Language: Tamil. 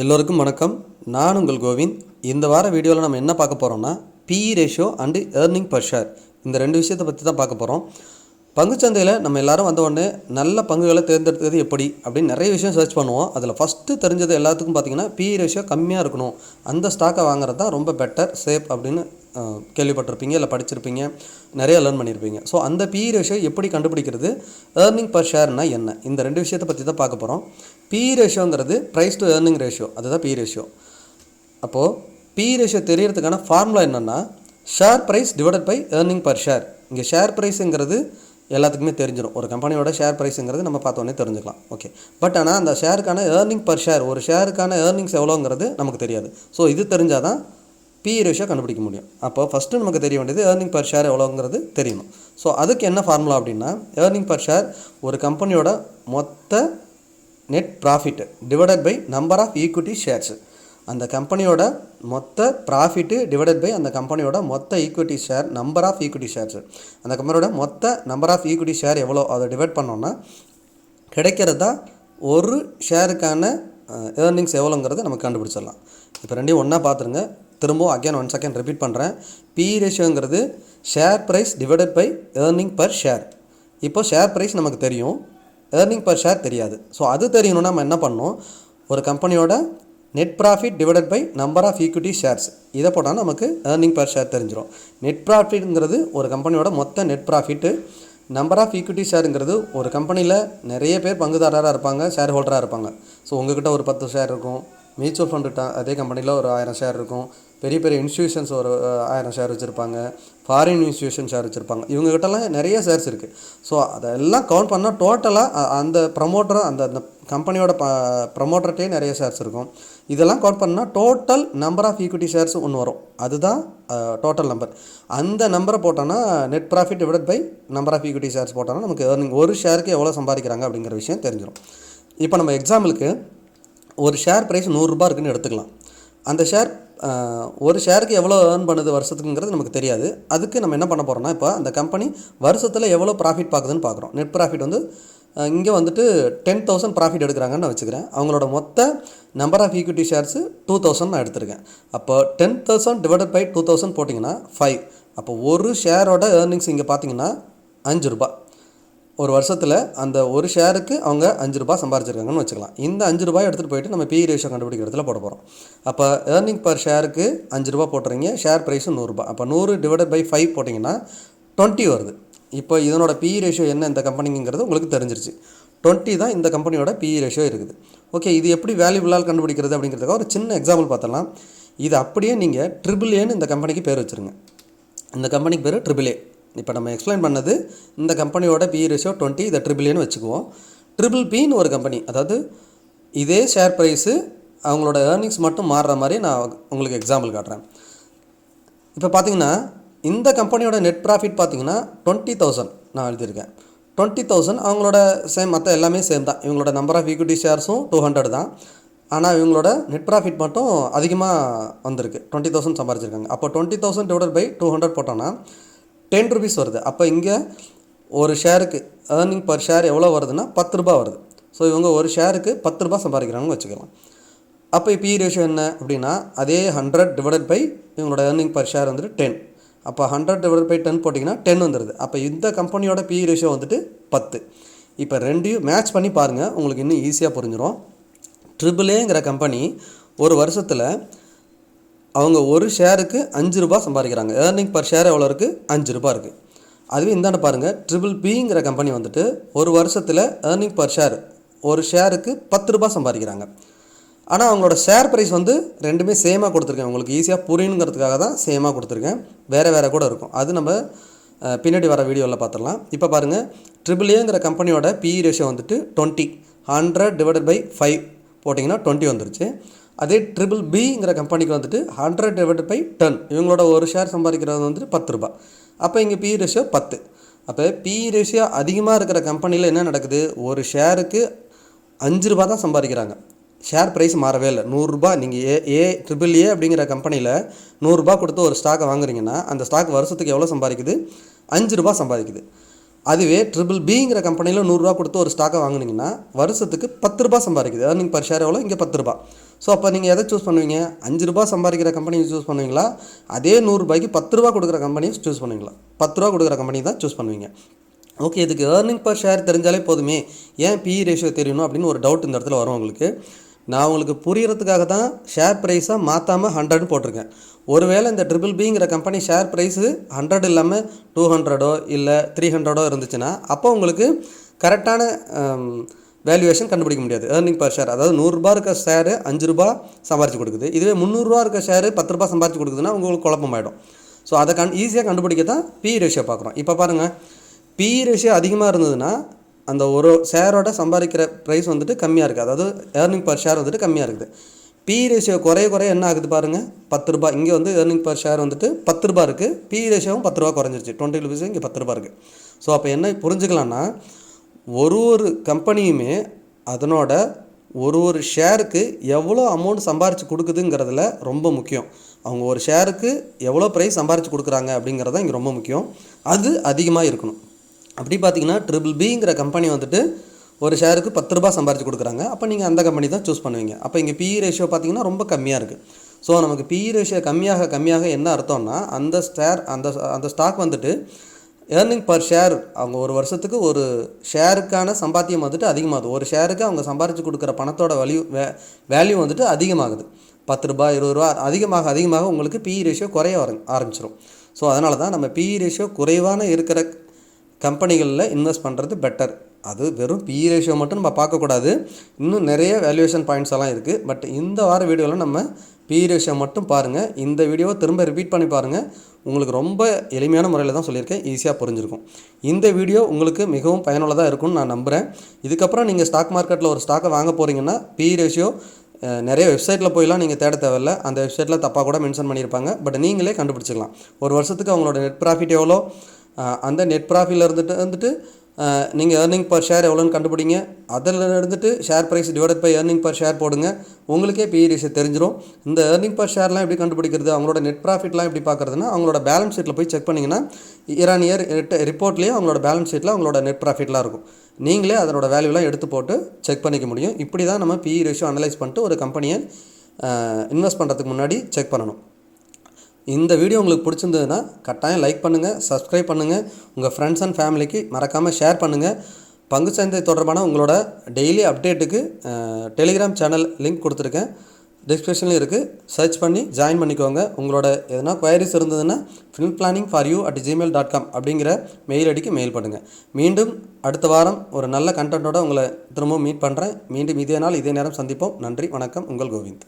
எல்லோருக்கும் வணக்கம். நான் உங்கள் கோவிந்த். இந்த வார வீடியோவில் நம்ம என்ன பார்க்க போகிறோம்னா PE ratio and earning per share இந்த ரெண்டு விஷயத்தை பற்றி தான் பார்க்க போகிறோம் பங்குச்சந்தையில் நம்ம எல்லாரும் வந்த உடனே நல்ல பங்குகளை தேர்ந்தெடுத்தது எப்படி அப்படின்னு நிறைய விஷயம் சர்ச் பண்ணுவோம். அதில் ஃபஸ்ட்டு தெரிஞ்சது எல்லாத்துக்கும் பார்த்தீங்கன்னா பி ரேஷியோ கம்மியாக இருக்கணும். அந்த ஸ்டாக்கை வாங்குறது தான் ரொம்ப பெட்டர் சேஃப் அப்படின்னு கேள்விப்பட்டிருப்பீங்க இல்லை படிச்சிருப்பீங்க நிறைய லேர்ன் பண்ணியிருப்பீங்க ஸோ அந்த பி ரேஷியோ எப்படி கண்டுபிடிக்கிறது? ஏர்னிங் பர் ஷேர்னா என்ன? இந்த ரெண்டு விஷயத்தை பற்றி தான் பார்க்க போகிறோம் பி ரேஷியோங்கிறது ப்ரைஸ் டு ஏர்னிங் ரேஷியோ அதுதான் பி ரேஷியோ அப்போது பி ரேஷியோ தெரியறதுக்கான ஃபார்முலா என்னென்னா share price divided by earning per share இங்கே ஷேர் ப்ரைஸுங்கிறது எல்லாத்துக்குமே தெரிஞ்சிடும் ஒரு கம்பெனியோட ஷேர் ப்ரைஸுங்கிறது நம்ம பார்த்தோன்னே தெரிஞ்சுக்கலாம். ஓகே பட் ஆனால் அந்த ஷேருக்கான ஏர்னிங் பர் ஷேர் ஒரு ஷேருக்கான ஏர்னிங்ஸ் எவ்வளோங்கிறது நமக்கு தெரியாது. ஸோ இது தெரிஞ்சால் தான் பி ரேஷியோ கண்டுபிடிக்க முடியும். அப்போ ஃபஸ்ட்டு நமக்கு தெரிய வேண்டியது ஏர்னிங் பர் ஷேர் எவ்வளோங்கிறது தெரியணும். ஸோ அதுக்கு என்ன ஃபார்முலா அப்படின்னா ஏர்னிங் பர் ஷேர் ஒரு கம்பெனியோட மொத்த net profit divided by number of equity shares அந்த கம்பெனியோட மொத்த ப்ராஃபிட்டு டிவைடட் பை அந்த கம்பெனியோட மொத்த equity share number of equity shares அந்த கம்பெனியோட மொத்த நம்பர் ஆஃப் ஈக்விட்டி ஷேர் எவ்வளோ அதை டிவைட் பண்ணோன்னா கிடைக்கிறது தான் ஒரு ஷேருக்கான ஏர்னிங்ஸ் எவ்வளோங்கிறத நம்ம கண்டுபிடிச்சிடலாம். இப்போ ரெண்டையும் ஒன்றா பார்த்துருங்க. திரும்பவும் அகைன் ஒன் செகண்ட் ரிப்பீட் பண்ணுறேன் P ரேஷியோங்கிறது share price divided by earning per share இப்போ ஷேர் ப்ரைஸ் நமக்கு தெரியும். ஏர்னிங் பர் ஷேர் தெரியாது. ஸோ அது தெரியணும்னா நம்ம என்ன பண்ணோம் ஒரு கம்பெனியோட net profit divided by number of equity shares இதை போட்டால் நமக்கு ஏர்னிங் பர் ஷேர் தெரிஞ்சிடும் நெட் ப்ராஃபிட்ங்கிறது ஒரு கம்பெனியோட மொத்த net profit number of equity ஷேருங்கிறது ஒரு கம்பெனியில் நிறைய பேர் பங்குதாரராக இருப்பாங்க ஷேர் ஹோல்டராக இருப்பாங்க. ஸோ உங்ககிட்ட ஒரு பத்து ஷேர் இருக்கும் மியூச்சுவல் ஃபண்டு அதே கம்பெனியில் ஒரு ஆயிரம் ஷேர் இருக்கும். பெரிய பெரிய இன்ஸ்டியூஷன்ஸ் ஒரு ஆயிரம் ஷேர் வச்சுருப்பாங்க. ஃபாரின் இன்ஸ்டியூஷன் ஷேர் வச்சுருப்பாங்க. இவங்ககிட்டலாம் நிறைய ஷேர்ஸ் இருக்குது ஸோ அதெல்லாம் கவுண்ட் பண்ணால் டோட்டலாக அந்த ப்ரமோட்டர் அந்த அந்த கம்பெனியோட ப ப்ரமோட்டர்கிட்டே நிறைய ஷேர்ஸ் இருக்கும். இதெல்லாம் கவுண்ட் பண்ணால் total number of equity shares ஒன்று வரும். அதுதான் டோட்டல் நம்பர் அந்த நம்பரை போட்டோன்னா net profit divide by number of equity shares போட்டோன்னா நமக்கு ஏர்னிங் ஒரு ஷேருக்கு எவ்வளோ சம்பாதிக்கிறாங்க அப்படிங்கிற விஷயம் தெரிஞ்சிடும் இப்போ நம்ம எக்ஸாம்பிளுக்கு ஒரு ஷேர் ப்ரைஸ் நூறுரூபா இருக்குன்னு எடுத்துக்கலாம். அந்த ஷேர் ஒரு ஷேருக்கு எவ்வளோ ஏர்ன் பண்ணுது வருஷத்துக்குங்கிறது நமக்கு தெரியாது. அதுக்கு நம்ம என்ன பண்ண போகிறோம்னா இப்போ அந்த கம்பெனி வருஷத்தில் எவ்வளோ ப்ராஃபிட் பார்க்குதுன்னு பார்க்குறோம் நெட் ப்ராஃபிட் வந்து இங்கே வந்துட்டு டென் தௌசண்ட் ப்ராஃபிட் எடுக்கிறாங்கன்னு நான் வச்சுக்கிறேன். அவங்களோட மொத்த number of equity shares two thousand நான் எடுத்திருக்கேன். அப்போ ten thousand divided by two thousand போட்டிங்கன்னா ஃபைவ் அப்போ ஒரு ஷேரோட ஏர்னிங்ஸ் இங்கே பார்த்தீங்கன்னா அஞ்சு ரூபாய். ஒரு வருஷத்தில் அந்த ஒரு ஷேருக்கு அவங்க அஞ்சு ரூபாய் சம்பாரிச்சிருக்காங்கன்னு வச்சுக்கலாம். இந்த அஞ்சு ரூபாய் எடுத்துகிட்டு போயிட்டு நம்ம பி ரேஷியோ கண்டுபிடிக்கிறதுல போட போகிறோம் அப்போ ஏர்னிங் பர் ஷேருக்கு அஞ்சு ரூபா போட்டுறீங்க ஷேர் ப்ரைஸும் நூறுரூபா அப்போ நூறு டிவைடட் பை ஃபைவ் போட்டிங்கன்னா டுவெண்ட்டி வருது. இப்போ இதனோட பி ரேஷியோ என்ன இந்த கம்பெனிங்கிறது உங்களுக்கு தெரிஞ்சிருச்சு. டுவெண்ட்டி தான் இந்த கம்பெனியோட பி ரேஷியோ இருக்குது. ஓகே இது எப்படி வேல்யூபிளால் கண்டுபிடிக்கிறது அப்படிங்கிறதுக்காக ஒரு சின்ன எக்ஸாம்பிள் பார்த்தலாம் இது அப்படியே நீங்கள் ட்ரிபிள் ஏன்னு இந்த கம்பெனிக்கு பேர் வச்சுருங்க. இந்த கம்பெனிக்கு பேர் ட்ரிபிள் ஏ இப்போ நம்ம எக்ஸ்பிளைன் பண்ணது இந்த கம்பெனியோட பி ரேஷியோ டுவெண்ட்டி இதை ட்ரிபிள்னு வச்சுக்குவோம். ட்ரிபிள் பின்னு ஒரு கம்பெனி அதாவது இதே ஷேர் ப்ரைஸு அவங்களோட ஏர்னிங்ஸ் மட்டும் மாறுற மாதிரி நான் உங்களுக்கு எக்ஸாம்பிள் காட்டுறேன். இப்போ பார்த்தீங்கன்னா இந்த கம்பெனியோட நெட் ப்ராஃபிட் பார்த்தீங்கன்னா டுவெண்ட்டி தௌசண்ட் நான் எழுதியிருக்கேன். டுவெண்ட்டி தௌசண்ட் அவங்களோட சேம் மற்ற எல்லாமே சேம் தான். இவங்களோட நம்பர் ஆஃப் ஈக்விட்டி ஷேர்ஸும் டூ ஹண்ட்ரட் தான். ஆனால் இவங்களோட நெட் ப்ராஃபிட் மட்டும் அதிகமாக வந்திருக்கு. டுவெண்ட்டி தௌசண்ட் சம்பாரிச்சிருக்காங்க. அப்போ twenty thousand divide by two hundred போட்டோன்னா டென் ருபீஸ் வருது. அப்போ இங்கே ஒரு ஷேருக்கு ஏர்னிங் பர் ஷேர் எவ்வளோ வருதுன்னா பத்து ரூபா வருது. ஸோ இவங்க ஒரு ஷேருக்கு பத்து ரூபா சம்பாதிக்கிறாங்கன்னு வச்சுக்கலாம். அப்போ பி ரேஷியோ என்ன அப்படின்னா அதே ஹண்ட்ரட் டிவைடட் பை இவங்களோட ஏர்னிங் பர் ஷேர் வந்துட்டு டென் அப்போ ஹண்ட்ரட் டிவைட் பை டென் போட்டிங்கன்னா டென் வந்துடுது அப்போ இந்த கம்பெனியோட பி ரேஷியோ வந்துட்டு பத்து. இப்போ ரெண்டையும் மேட்ச் பண்ணி பாருங்கள் உங்களுக்கு இன்னும் ஈஸியாக புரிஞ்சிடும் ட்ரிபிளேங்கிற கம்பெனி ஒரு வருஷத்தில் அவங்க ஒரு ஷேருக்கு அஞ்சு ரூபா சம்பாதிக்கிறாங்க. ஏர்னிங் பர் ஷேர் எவ்வளோ இருக்குது அஞ்சு ரூபாய் இருக்குது அதுவே இந்தாண்ட பாருங்கள் ட்ரிபிள் பிங்கிற கம்பெனி வந்துட்டு ஒரு வருஷத்தில் ஏர்னிங் பர் ஷேர் ஒரு ஷேருக்கு பத்து ரூபா சம்பாதிக்கிறாங்க. ஆனால் அவங்களோட ஷேர் ப்ரைஸ் வந்து ரெண்டுமே சேமாக கொடுத்துருக்கேன். உங்களுக்கு ஈஸியாக புரியணுங்கிறதுக்காக தான் சேமாக கொடுத்துருக்கேன். வேறு வேறு கூட இருக்கும். அது நம்ம பின்னாடி வர வீடியோவில் பார்த்துடலாம் இப்போ பாருங்கள் ட்ரிபிள் ஏங்கிற கம்பெனியோட பிஇ ரேஷியோ வந்துட்டு twenty hundred divided by five போட்டிங்கன்னா டுவெண்ட்டி வந்துருச்சு. அதே ட்ரிபிள் பிங்கிற கம்பெனிக்கு வந்துட்டு ஹண்ட்ரட் டிவைட் பை டென் இவங்களோட ஒரு ஷேர் சம்பாதிக்கிறது வந்துட்டு பத்து ரூபாய். அப்போ இங்கே பிஇ ரேஷியோ பத்து. அப்போ பிஇ ரேஷியோ அதிகமாக இருக்கிற கம்பெனியில் என்ன நடக்குது? ஒரு ஷேருக்கு அஞ்சு ரூபா தான் சம்பாதிக்கிறாங்க. ஷேர் ப்ரைஸ் மாறவே இல்லை. நூறுரூபா நீங்கள் ஏ ஏ ட்ரிபிள் ஏ அப்படிங்கிற கம்பெனியில் நூறுரூபா கொடுத்து ஒரு ஸ்டாக்கை வாங்குறீங்கன்னா அந்த ஸ்டாக் வருஷத்துக்கு எவ்வளோ சம்பாதிக்குது? அஞ்சு ரூபா சம்பாதிக்குது. அதுவே ட்ரிபிள் பிங்கிற கம்பெனியில் நூறுரூவா கொடுத்து ஒரு ஸ்டாக்கை வாங்குனீங்கன்னா வருஷத்துக்கு பத்து ரூபா சம்பாதிக்குது. அதாவது பர் ஷேர் எவ்வளோ இங்கே பத்து ரூபா ஸோ அப்போ நீங்கள் எதை சூஸ் பண்ணுவீங்க? அஞ்சு ரூபா சம்பாதிக்கிற கம்பெனியை சூஸ் பண்ணுவீங்களா? அதே நூறுரூபாய்க்கு பத்து ரூபா கொடுக்குற கம்பெனியை சூஸ் பண்ணுவீங்களா? பத்து ரூபா கொடுக்குற கம்பெனி தான் சூஸ் பண்ணுவீங்க. ஓகே இதுக்கு ஏர்னிங் பர் ஷேர் தெரிஞ்சாலே போதுமே. ஏன் பிஇ ரேஷியோ தெரியணும் அப்படின்னு ஒரு டவுட் இந்த இடத்துல வரும் உங்களுக்கு. நான் உங்களுக்கு புரியறதுக்காக தான் ஷேர் ப்ரைஸாக மாற்றாமல் ஹண்ட்ரட்னு போட்டிருக்கேன். ஒருவேளை இந்த ட்ரிபிள் பிங்கிற கம்பெனி ஷேர் ப்ரைஸு ஹண்ட்ரட் இல்லாமல் டூ ஹண்ட்ரடோ இல்லை த்ரீ ஹண்ட்ரடோ இருந்துச்சுன்னா அப்போ உங்களுக்கு கரெக்டான வேல்யூவேஷன் கண்டுபிடிக்க முடியாது. ஏர்னிங் பர் ஷேர் அதாவது நூறுரூபா இருக்க ஷேரு அஞ்சு ரூபா சம்பாரிச்சு கொடுக்குது. இதுவே முந்நூறுரூவா இருக்க ஷேரு பத்து ரூபா சம்பாரிச்சு கொடுக்குதுன்னா உங்களுக்கு குழப்பமாயிடும். ஸோ அதை கண் ஈஸியாக கண்டுபிடிக்க தான் பி ரேஷியோ பார்க்குறோம். இப்போ பாருங்கள் பி ரேஷியோ அதிகமாக இருந்ததுன்னா அந்த ஒரு ஷேரோட சம்பாதிக்கிற ப்ரைஸ் வந்துட்டு கம்மியாக இருக்குது அதாவது ஏர்னிங் பர் ஷேர் வந்துட்டு கம்மியாக இருக்குது. பி ரேஷியோ குறைய குறைய என்ன ஆகுது பாருங்கள் பத்து ரூபா இங்கே வந்து ஏர்னிங் பர் ஷேர் வந்துட்டு பத்து ரூபா இருக்குது பி ரேஷியோவும் பத்து ரூபா குறைஞ்சிருச்சு. டுவெண்ட்டி ருபீஸ் இங்கே பத்து ரூபா இருக்குது ஸோ அப்போ என்ன புரிஞ்சுக்கலாம்னா ஒரு ஒரு கம்பெனியுமே அதனோட ஒரு ஒரு ஷேருக்கு எவ்வளோ அமௌண்ட் சம்பாரித்து கொடுக்குதுங்கிறதுல ரொம்ப முக்கியம். அவங்க ஒரு ஷேருக்கு எவ்வளோ ப்ரைஸ் சம்பாரித்து கொடுக்குறாங்க அப்படிங்கிறது தான் இங்கே ரொம்ப முக்கியம். அது அதிகமாக இருக்கணும். அப்படி பார்த்தீங்கன்னா ட்ரிபிள் பிங்கிற கம்பெனி வந்துட்டு ஒரு ஷேருக்கு பத்து ரூபா சம்பாரித்து கொடுக்குறாங்க. அப்போ நீங்கள் அந்த கம்பெனி தான் சூஸ் பண்ணுவீங்க. அப்போ இங்கே பிஇ ரேஷியோ பார்த்தீங்கன்னா ரொம்ப கம்மியாக இருக்குது ஸோ நமக்கு பிஇ ரேஷியோ கம்மியாக கம்மியாக என்ன அர்த்தம்னா அந்த ஷேர் அந்த அந்த ஸ்டாக் வந்துட்டு ஏர்னிங் பர் ஷேர் அவங்க ஒரு வருஷத்துக்கு ஒரு ஷேருக்கான சம்பாத்தியம் வந்துட்டு அதிகமாகுது. ஒரு ஷேருக்கு அவங்க சம்பாரித்து கொடுக்குற பணத்தோட வலியூ வே வேல்யூ வந்துட்டு அதிகமாகுது. பத்து ரூபா இருபது ரூபா அதிகமாக அதிகமாக உங்களுக்கு பிஇ ரேஷியோ குறைய வர ஆரம்பிச்சிடும் ஸோ அதனால தான் நம்ம பிஇ ரேஷியோ குறைவான இருக்கிற கம்பெனிகளில் இன்வெஸ்ட் பண்ணுறது பெட்டர் அது வெறும் பிஇ ரேஷியோ மட்டும் நம்ம பார்க்கக்கூடாது. இன்னும் நிறைய வேல்யூவேஷன் பாயிண்ட்ஸ் எல்லாம் இருக்குது பட் இந்த வார வீடியோவில் நம்ம பிஇ ரேஷியோ மட்டும் பாருங்கள் இந்த வீடியோவை திரும்ப ரிப்பீட் பண்ணி பாருங்கள் உங்களுக்கு ரொம்ப எளிமையான முறையில் தான் சொல்லியிருக்கேன். ஈஸியாக புரிஞ்சிருக்கும். இந்த வீடியோ உங்களுக்கு மிகவும் பயனுள்ளதாக இருக்கும்னு நான் நம்புகிறேன் இதுக்கப்புறம் நீங்கள் ஸ்டாக் மார்க்கெட்டில் ஒரு ஸ்டாக்கை வாங்க போகிறீங்கன்னா பிஇ ரேஷியோ நிறைய வெப்சைட்டில் போயெல்லாம் நீங்கள் தேட தேவையில்ல. அந்த வெப்சைட்டில் தப்பாக கூட மென்ஷன் பண்ணியிருப்பாங்க. பட் நீங்களே கண்டுபிடிச்சிக்கலாம். ஒரு வருஷத்துக்கு அவங்களோட நெட் ப்ராஃபிட் எவ்வளோ? அந்த நெட் ப்ராஃபிட்டில் இருந்துட்டு வந்துட்டு நீங்கள் ஏர்னிங் பர் ஷேர் எவ்வளோன்னு கண்டுபிடிங்க. அதில் இருந்துட்டு share price divide by earning per share போடுங்க. உங்களுக்கே பிஇ ரேஷியோ தெரிஞ்சிடும் இந்த ஏர்னிங் பர் ஷேர்லாம் எப்படி கண்டுபிடிக்கிறது? அவங்களோட நெட் ப்ராஃபிட்லாம் எப்படி பார்க்குறதுனா அவங்களோட பேலன்ஸ் ஷீட்டில் போய் செக் பண்ணிங்கன்னா இயர் ஆன் இயர் ரிப்போர்ட்லேயே அவங்களோட பேலன்ஸ் ஷீட்டில் அவங்களோட நெட் ப்ராஃபிட்லாம் இருக்கும். நீங்களே அதனோட வேல்யூலாம் எடுத்து போட்டு செக் பண்ணிக்க முடியும். இப்படி தான் நம்ம பிஇ ரேஷியோ அனலைஸ் பண்ணிட்டு ஒரு கம்பெனியை இன்வெஸ்ட் பண்ணுறதுக்கு முன்னாடி செக் பண்ணணும். இந்த வீடியோ உங்களுக்கு பிடிச்சிருந்ததுன்னா கட்டாயம் லைக் பண்ணுங்கள் சப்ஸ்கிரைப் பண்ணுங்கள் உங்கள் ஃப்ரெண்ட்ஸ் அண்ட் ஃபேமிலிக்கு மறக்காமல் ஷேர் பண்ணுங்கள் பங்கு சந்தை தொடர்பான உங்களோட டெய்லி அப்டேட்டுக்கு டெலிகிராம் சேனல் லிங்க் கொடுத்துருக்கேன். டிஸ்கிரிப்ஷன்லையும் இருக்குது சர்ச் பண்ணி ஜாயின் பண்ணிக்கோங்க. உங்களோட எதனா குயரிஸ் இருந்ததுன்னா fill planning for you at Gmail dot com அப்படிங்கிற மெயில் அடிக்கு மெயில் பண்ணுங்கள் மீண்டும் அடுத்த வாரம் ஒரு நல்ல கண்டென்ட்டோட உங்களை திரும்பவும் மீட் பண்ணுறேன் மீண்டும் இதே நாள் இதே நேரம் சந்திப்போம். நன்றி வணக்கம். உங்கள் கோவிந்த்.